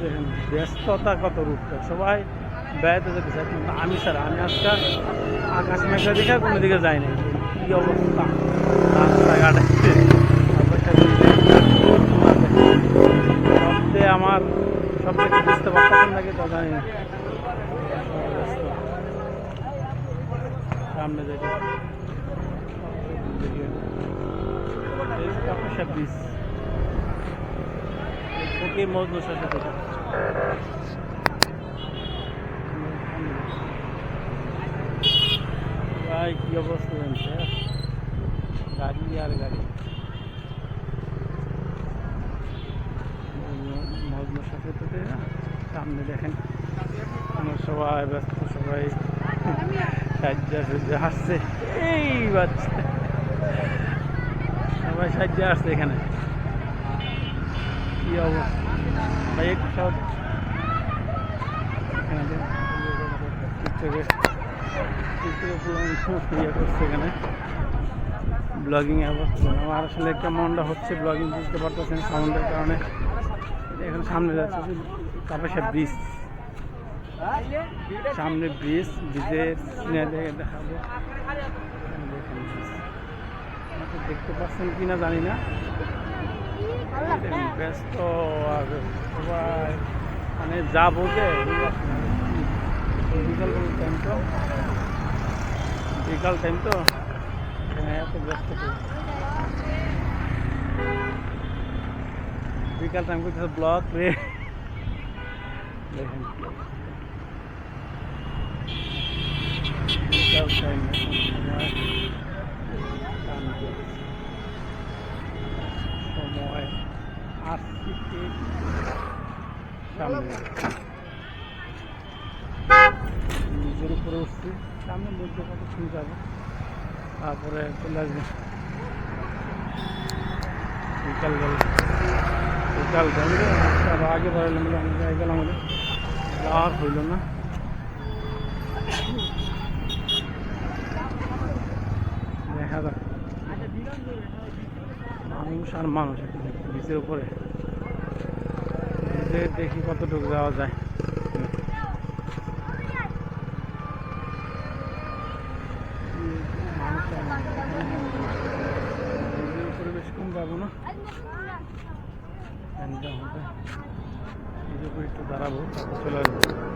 দেখেন ব্যস্ততা কত রূপটা সবাই বেড়াতে যেতে কিন্তু আমি স্যার আমি আজকে আকাশ মেঘা দেখে কোনো দিকে যাই নাই। কী অবস্থা? রাস্তাঘাটে। শব্দে আমার সব কিছু বুঝতে পারতাম নাকি তা জানি না। সামনে যেটা কাপাসা ওকে মজনু সাথে যেটা ভাই, কি অবস্থা জানছে গাড়ি আর গাড়ি। মজনু সাথে তো সামনে দেখেন, আমরা সবাই ব্যস্ত, সবাই সাজ্জা সুজ্জা হাসছে এই বাচ্চা। সবাই সাজ্জা আসছে এখানে। কি অবস্থা? একটু সব এখানে ব্লগিং আমার আসলে কেমনটা হচ্ছে ব্লগিং বুঝতে পারতেছেন সাউন্ডের কারণে। এখানে সামনে যাচ্ছে তারপরে সে ব্রিজ। সামনে ব্রিজ, ব্রিজের দেখে দেখাবো। দেখতে পাচ্ছেন কিনা জানি না। ব্যস্ত আর সবাই মানে যা বলতে বিকাল টাইম তো? বিকাল টাইম তো? এত ব্যস্ত বিকাল টাইম করতেছে ব্লক রে। দেখেন। বিকাল টাইম নিজের উপরে উঠছি সামনে মধ্যে কত শুনে যাব তারপরে চলে আসবে বিকাল গেল বিকাল আবার আগে বাড়ালাম আমি যাই গেলাম বলে আর হইল না দেখা যাক মানুষ আর মানুষ বিচের উপরে বিচে দেখি কতটুকু যাওয়া যায়। বেশি কম যাব না একটু দাঁড়াবো চলে আসব।